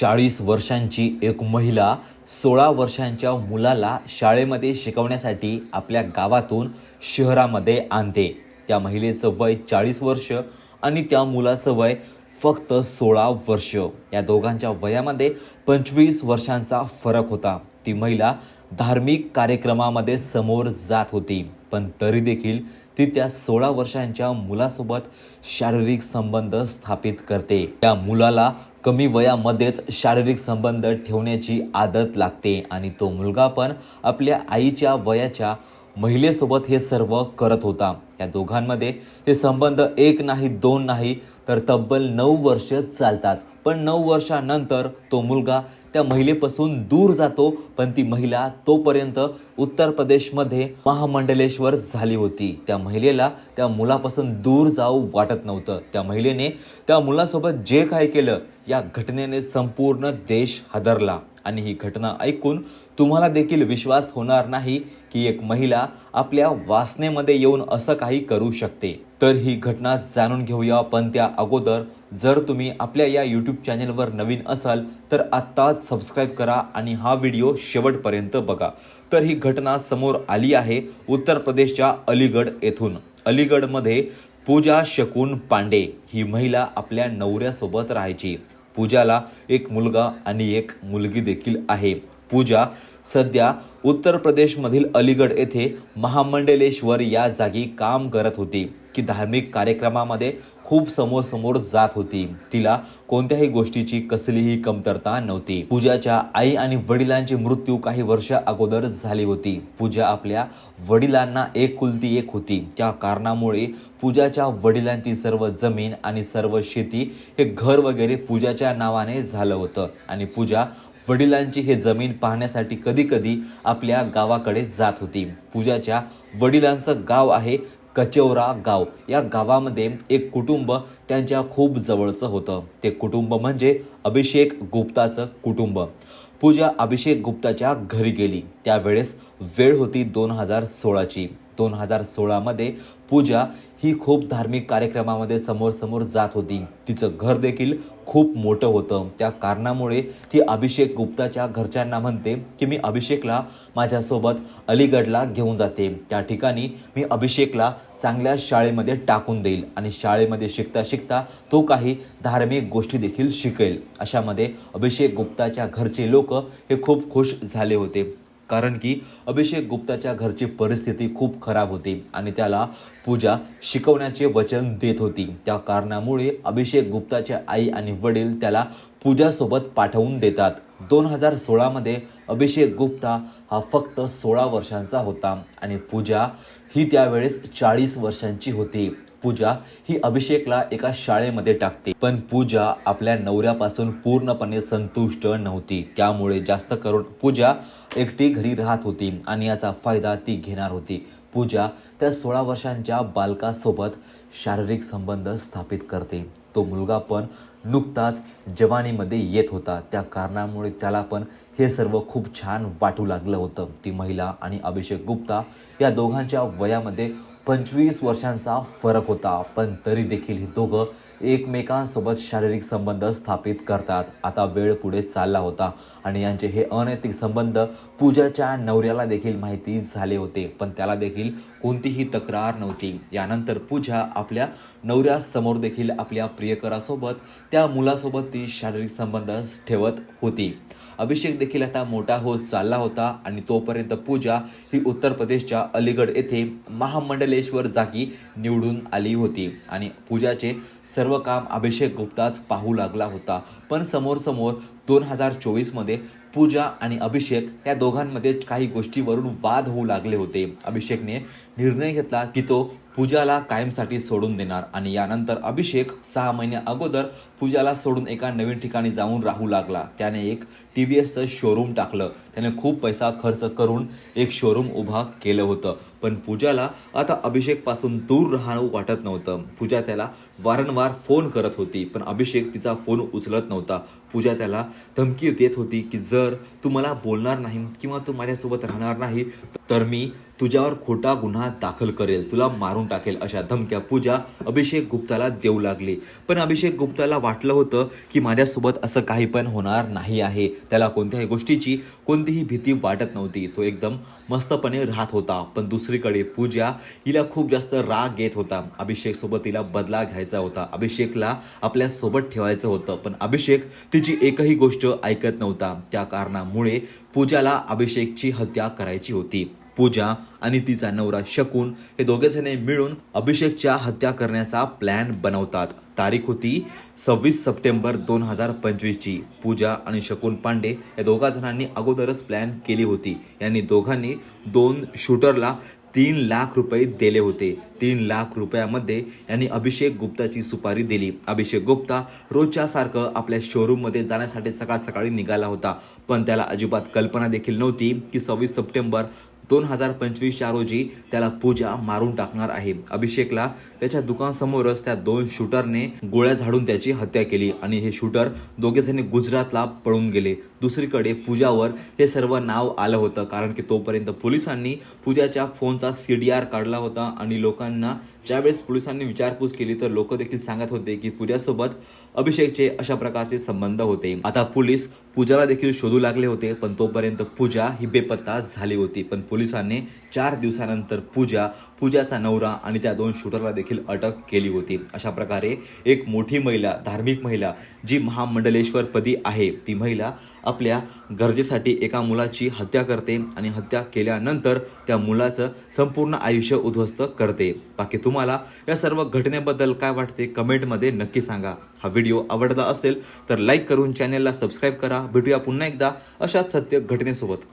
चाळीस वर्षांची एक महिला सोळा वर्षांच्या मुलाला शाळेमध्ये शिकवण्यासाठी आपल्या गावातून शहरामध्ये आणते. त्या महिलेचं वय चाळीस वर्ष आणि त्या मुलाचं वय फक्त सोळा वर्ष. या दोघांच्या वयामध्ये पंचवीस वर्षांचा फरक होता. ती महिला धार्मिक कार्यक्रमामध्ये समोर जात होती पण तरी देखील ती त्या सोळा वर्षांच्या मुलासोबत शारीरिक संबंध स्थापित करते. त्या मुलाला कमी वयामध्येच शारीरिक संबंध ठेवण्याची आदत लागते आणि तो मुलगा पण आपल्या आईच्या वयाच्या महिलेसोबत हे सर्व करत होता. या दोघांमध्ये हे संबंध एक नाही दोन नाही तर तब्बल नऊ वर्ष चालतात. पण नऊ वर्षानंतर तो मुलगा त्या महिलेपासून दूर जातो पण ती महिला तोपर्यंत उत्तर प्रदेशमध्ये महामंडलेश्वर झाली होती. त्या महिलेला त्या मुलापासून दूर जाऊ वाटत नव्हतं. त्या महिलेने त्या मुलासोबत जे काय केलं या घटनेने संपूर्ण देश हादरला. आणि ही घटना ऐकून तुम्हाला देखील विश्वास होणार नाही की एक महिला आपल्या वासनेमध्ये येऊन असं काही करू शकते. तर ही घटना जाणून घेऊया पण त्या अगोदर जर तुम्ही आपल्या या यूट्यूब चॅनेलवर नवीन असाल तर आत्ताच सबस्क्राईब करा आणि हा व्हिडिओ शेवटपर्यंत बघा. तर ही घटना समोर आली आहे उत्तर प्रदेशच्या अलीगड येथून. अलीगडमध्ये पूजा शकून पांडे ही महिला आपल्या नवऱ्यासोबत राहायची. पूजाला एक मुलगा आणि एक मुलगी देखील आहे. पूजा सध्या उत्तर प्रदेशमधील अलीगड येथे महामंडलेश्वर या जागी काम करत होती की धार्मिक कार्यक्रमामध्ये खूप समोर समोर जात होती. तिला कोणत्याही गोष्टीची कसलीही कमतरता नव्हती. पूजाच्या आई आणि वडिलांची मृत्यू काही वर्ष अगोदर झाली होती. पूजा आपल्या वडिलांना एक कुलती एक होती. त्या कारणामुळे पूजाच्या वडिलांची सर्व जमीन आणि सर्व शेती हे घर वगैरे पूजाच्या नावाने झालं होतं. आणि पूजा वडिलांची हे जमीन पाहण्यासाठी कधीकधी आपल्या गावाकडे जात होती. पूजाच्या वडिलांचं गाव आहे कचौरा गाव. या गावामध्ये एक कुटुंब त्यांच्या खूप जवळचं होतं. ते कुटुंब म्हणजे अभिषेक गुप्ताचं कुटुंब. पूजा अभिषेक गुप्ताच्या घरी गेली. त्यावेळेस वेळ होती दोन हजार सोळाची. दोन हजार सोळामध्ये पूजा ही खूप धार्मिक कार्यक्रमामध्ये समोर समोर जात होती. तिचं घर देखील खूप मोठं होतं. त्या कारणामुळे ती अभिषेक गुप्ताच्या घरच्यांना म्हणते की मी अभिषेकला माझ्यासोबत अलीगडला घेऊन जाते. त्या ठिकाणी मी अभिषेकला चांगल्या शाळेमध्ये टाकून देईल आणि शाळेमध्ये शिकता शिकता तो काही धार्मिक गोष्टी देखील शिकेल. अशामध्ये अभिषेक गुप्ताच्या घरचे लोक हे खूप खुश झाले होते. कारण की अभिषेक गुप्ताच्या घरची परिस्थिती खूप खराब होती आणि त्याला पूजा शिकवण्याचे वचन देत होती. त्या कारणामुळे अभिषेक गुप्ताचे आई आणि वडील त्याला पूजासोबत पाठवून देतात. दोन हजार सोळामध्ये अभिषेक गुप्ता हा फक्त सोळा वर्षांचा होता आणि पूजा ही त्यावेळेस चाळीस वर्षांची होती. पूजा ही अभिषेकला एका शाळेमध्ये टाकते. पण पूजा आपल्या नवऱ्यापासून पूर्णपणे संतुष्ट नव्हती. त्यामुळे जास्त करून पूजा एकटी घरी राहत होती आणि याचा फायदा ती घेणार होती. पूजा त्या सोळा वर्षांच्या बालकासोबत शारीरिक संबंध स्थापित करते. तो मुलगा पण नुकताच जवानीमध्ये येत होता. त्या कारणामुळे त्याला पण हे सर्व खूप छान वाटू लागलं होतं. ती महिला आणि अभिषेक गुप्ता या दोघांच्या वयामध्ये पंचवीस वर्षांचा फरक होता. पण तरी देखील हे दोघं एकमेकांसोबत शारीरिक संबंध स्थापित करतात. आता वेळ पुढे चालला होता आणि यांचे हे अनैतिक संबंध पूजाच्या नवऱ्याला देखील माहिती झाले होते पण त्याला देखील कोणतीही तक्रार नव्हती. यानंतर पूजा आपल्या नवऱ्यासमोर देखील आपल्या प्रियकरासोबत त्या मुलासोबत ती शारीरिक संबंध ठेवत होती. अभिषेक देखील आता मोठा होत चालला होता आणि तोपर्यंत पूजा ही उत्तर प्रदेशच्या अलीगड येथे महामंडलेश्वर जागी निवडून आली होती. आणि पूजाचे सर्व काम अभिषेक गुप्ताच पाहू लागला होता. पण समोर समोर दोन हजार चोवीसमध्ये पूजा आणि अभिषेक या दोघांमध्ये काही गोष्टीवरून वाद होऊ लागले होते. अभिषेकने निर्णय घेतला की तो पूजाला कायमसाठी सोडून देणार आणि यानंतर अभिषेक सहा महिन्या अगोदर पूजाला सोडून एका नवीन ठिकाणी जाऊन राहू लागला. त्याने एक टी व्ही एसचं शोरूम टाकलं. त्याने खूप पैसा खर्च करून एक शोरूम उभा केलं होतं. पण पूजाला आता अभिषेकपासून दूर राहणं वाटत नव्हतं. पूजा त्याला वारंवार फोन करत होती पण अभिषेक तिचा फोन उचलत नव्हता. पूजा त्याला धमकी देत होती की जर तू मला बोलणार नाही किंवा तू माझ्यासोबत राहणार नाही तर मी तुझ्यावर खोटा गुन्हा दाखल करेल. तुला मारून टाकेल. अशा धमक्या पूजा अभिषेक गुप्ताला देऊ लागली. पण अभिषेक गुप्ताला वाटलं होतं की माझ्यासोबत असं काही पण होणार नाही आहे. त्याला कोणत्याही गोष्टीची कोणतीही भीती वाटत नव्हती. तो एकदम मस्तपणे राहत होता. पण दुसरीकडे पूजा हिला खूप जास्त राग येत होता. अभिषेकसोबत तिला बदला घ्यायचा होता. अभिषेकला आपल्यासोबत ठेवायचं होतं पण अभिषेक तिची एकही गोष्ट ऐकत नव्हता. त्या कारणामुळे पूजाला अभिषेकची हत्या करायची होती. पूजा आणि तिचा नवरा शकून हे दोघेजणे मिळून अभिषेकच्या हत्या करण्याचा प्लॅन बनवतात. तारीख होती सव्वीस सप्टेंबर दोन हजार पंचवीसची. पूजा आणि शकून पांडे या दोघा जणांनी अगोदरच प्लॅन केली होती. यांनी दोघांनी दोन शूटरला तीन लाख रुपये दिले होते. तीन लाख रुपयामध्ये यांनी अभिषेक गुप्ताची सुपारी दिली. अभिषेक गुप्ता रोजच्या सारखं आपल्या शोरूममध्ये जाण्यासाठी सकाळ सकाळी निघाला होता. पण त्याला अजिबात कल्पना देखील नव्हती की सव्वीस सप्टेंबर दोन हजार पंचवीसच्या रोजी त्याला पूजा मारून टाकणार आहे. अभिषेकला त्याच्या दुकानसमोरच त्या दोन शूटरने गोळ्या झाडून त्याची हत्या केली आणि हे शूटर दोघेजणी गुजरातला पळून गेले. दुसरीकडे पूजावर हे सर्व नाव आलं होतं कारण की तोपर्यंत पोलिसांनी पूजाच्या फोनचा सी डी आर काढला होता आणि लोकांना ज्यावेळेस पोलिसांनी विचारपूस केली तर लोक देखील सांगत होते की पूजासोबत अभिषेकचे अशा प्रकारचे संबंध होते. आता पोलीस पूजाला देखील शोधू लागले होते पण तोपर्यंत पूजा ही बेपत्ता झाली होती. पण पोलिसांनी चार दिवसानंतर पूजा पूजाचा नवरा आणि त्या दोन शूटरला देखील अटक केली होती. अशा प्रकारे एक मोठी महिला धार्मिक महिला जी महामंडलेश्वर पदी आहे ती महिला आपल्या गरजेसाठी एका मुलाची हत्या करते आणि हत्या केल्यानंतर त्या मुलाचं संपूर्ण आयुष्य उद्ध्वस्त करते. बाकी तुम्हाला या सर्व घटनेबद्दल काय वाटते कमेंटमध्ये नक्की सांगा. हा व्हिडिओ आवडला असेल तर लाईक करून चॅनेलला सबस्क्राईब करा. भेटूया पुन्हा एकदा अशाच सत्य घटनेसोबत.